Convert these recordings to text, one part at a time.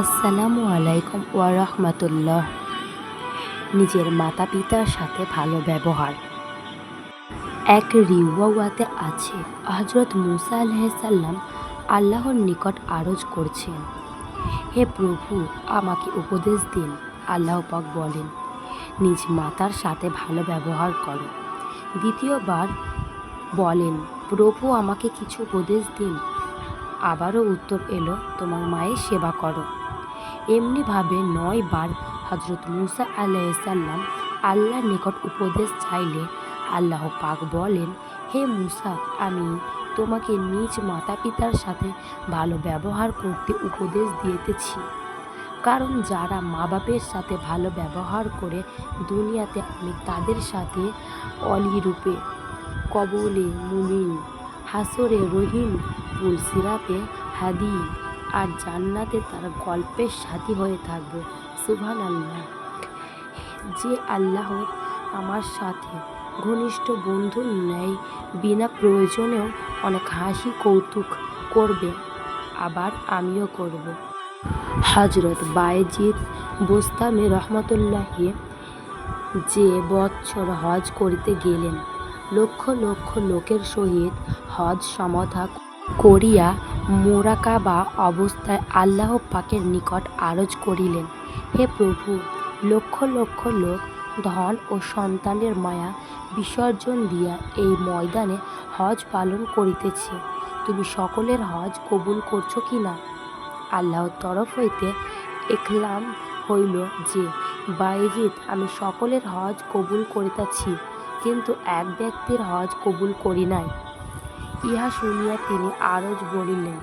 আসসালামু আলাইকুম ওয়ারহমতুল্লাহ নিজের মাতা পিতার সাথে ভালো ব্যবহার। এক রিওয়াতে আছে হজরত মুসা আলাইসাল্লাম আল্লাহর নিকট আরজ করছেন, হে প্রভু, আমাকে উপদেশ দিন। আল্লাহ পাক বলেন, নিজ মাতার সাথে ভালো ব্যবহার করো। দ্বিতীয়বার বলেন, প্রভু, আমাকে কিছু উপদেশ দিন। আবারও উত্তর এলো, তোমার মায়ের সেবা করো। এমনিভাবে নয় বার হজরত মুসা আলাইসাল্লাম আল্লাহর নিকট উপদেশ চাইলে আল্লাহ পাক বলেন, হে মুসা, আমি তোমাকে নিজ মাতা পিতার সাথে ভালো ব্যবহার করতে উপদেশ দিয়েতেছি কারণ যারা মা বাপের সাথে ভালো ব্যবহার করে দুনিয়াতে, আমি তাদের সাথে অলিরূপে কবলে, মুমিন, হাসরে, রহিম পুলসিরাতে হাদি আর জান্নাতে তার গল্পের সাথী হয়ে থাকবে। সুভান আল্লাহ যে আল্লাহ আমার সাথে ঘনিষ্ঠ বন্ধুর ন্যায় বিনা প্রয়োজনেও অনেক হাসি কৌতুক করবে, আবার আমিও করব। হজরত বায়েজিদ বোস্তামে রহমতুল্লাহে যে বৎসর হজ করিতে গেলেন, লক্ষ লক্ষ লোকের সহিত হজ সমাধা করিয়া মোরাকাবা অবস্থায় আল্লাহ পাকের নিকট আরজ করিলেন, হে প্রভু, লক্ষ লক্ষ লোক, ধন ও সন্তানের মায়া বিসর্জন দিয়া এই ময়দানে হজ পালন করিতেছে। তুমি সকলের হজ কবুল করছ কি না? আল্লাহর তরফ হইতে একলাম হইল যে বাইজিৎ আমি সকলের হজ কবুল করিতেছি, কিন্তু এক ব্যক্তির হজ কবুল করি নাই। ইহা শুনিয়া তিনি আরজ বলিলেন,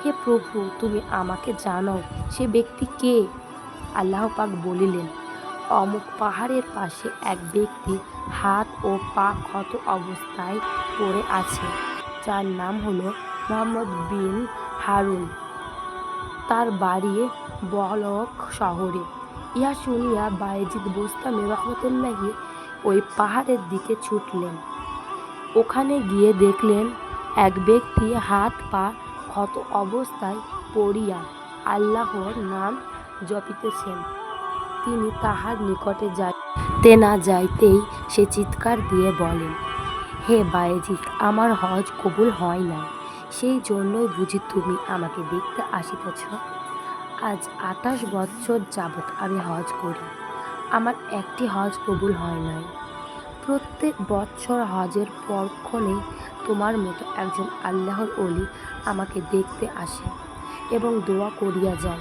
হে প্রভু, তুমি আমাকে জানাও, সে ব্যক্তি কে? আল্লাহ পাক বলিলেন, অমুক পাহাড়ের পাশে এক ব্যক্তি হাত ও পা ক্ষত অবস্থায় পড়ে আছে, যার নাম হলো মোহাম্মদ বিন হারুন। তার বাড়ি বলক শহরে। ইহা শুনিয়া বায়েজিদ বোস্তামে রহমতুল্লাহি ওই পাহাড়ের দিকে ছুটলেন। ওখানে গিয়ে দেখলেন এক ব্যক্তি হাত পা ক্ষত অবস্থায় পড়িয়া আল্লাহর নাম জপিতেছেন। তিনি তাহার নিকটে যাইতে না যাইতেই সে চিৎকার দিয়ে বলেন, হে বায়েজিৎ আমার হজ কবুল হয় না সেই জন্যই বুঝি তুমি আমাকে দেখতে আসিতেছ। আজ আঠাশ বছর যাবৎ আমি হজ করি। আমার একটি হজ কবুল হয় নাই। প্রত্যেক বছর হজের পরক্ষণে তোমার মতো একজন আল্লাহর অলি আমাকে দেখতে আসে এবং দোয়া করিয়া যায়।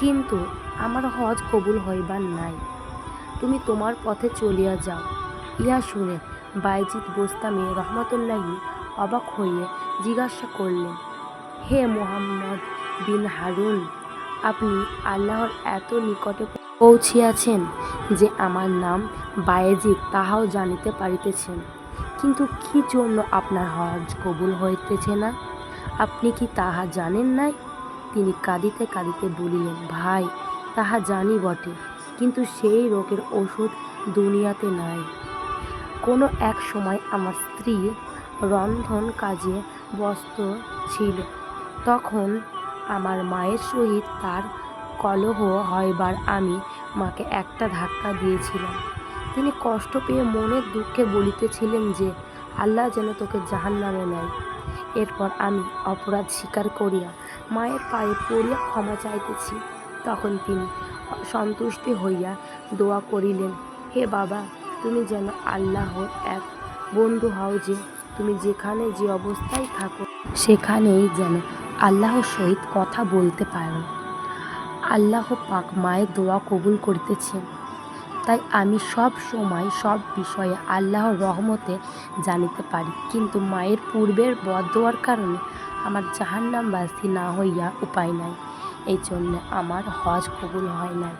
কিন্তু আমার হজ কবুল হইবার নাই। তুমি তোমার পথে চলিয়া যাও। ইহা শুনে বাইজিৎ বোস্তামি রহমতুল্লাহি অবাক হইয়ে জিজ্ঞাসা করলেন, হে মোহাম্মদ বিন হারুন, আপনি আল্লাহর এত নিকটে পৌঁছিয়াছেন যে আমার নাম বায়েজিৎ তাহাও জানিতে পারিতেছেন। কিন্তু কি জন্য আপনার হজ কবুল হইতেছে না? আপনি কি তাহা জানেন নাই? তিনি কাঁদিতে কাঁদিতে বলিলেন, ভাই, তাহা জানি বটে, কিন্তু সেই রোগের ওষুধ দুনিয়াতে নাই। কোনো এক সময় আমার স্ত্রী রন্ধন কাজে ব্যস্ত ছিল। তখন আমার মায়ের সহিত তার কলহ হয়বার আমি মাকে একটা ধাক্কা দিয়েছিলাম। তিনি কষ্ট পেয়ে মনের দুঃখে বলিতেছিলেন যে, আল্লাহ যেন তোকে জাহান নামে নেয়। এরপর আমি অপরাধ স্বীকার করিয়া মায়ের পায়ে পড়িয়া ক্ষমা চাইতেছি। তখন তিনি সন্তুষ্টি হইয়া দোয়া করিলেন, হে বাবা, তুমি যেন আল্লাহর এক বন্ধু হও যে, তুমি যেখানে যে অবস্থায় থাকো, সেখানেই যেন আল্লাহর সহিত কথা বলতে পারো। আল্লাহ পাক মায়ের দোয়া কবুল করিতেছেন তাই আমি সব সময় সব বিষয়ে আল্লাহর রহমতে জানিতে পারি। কিন্তু মায়ের পূর্বের বদ দেওয়ার কারণে আমার জাহান্নামবাসী না হইয়া উপায় নাই। এই জন্য আমার হজ কবুল হয় নাই।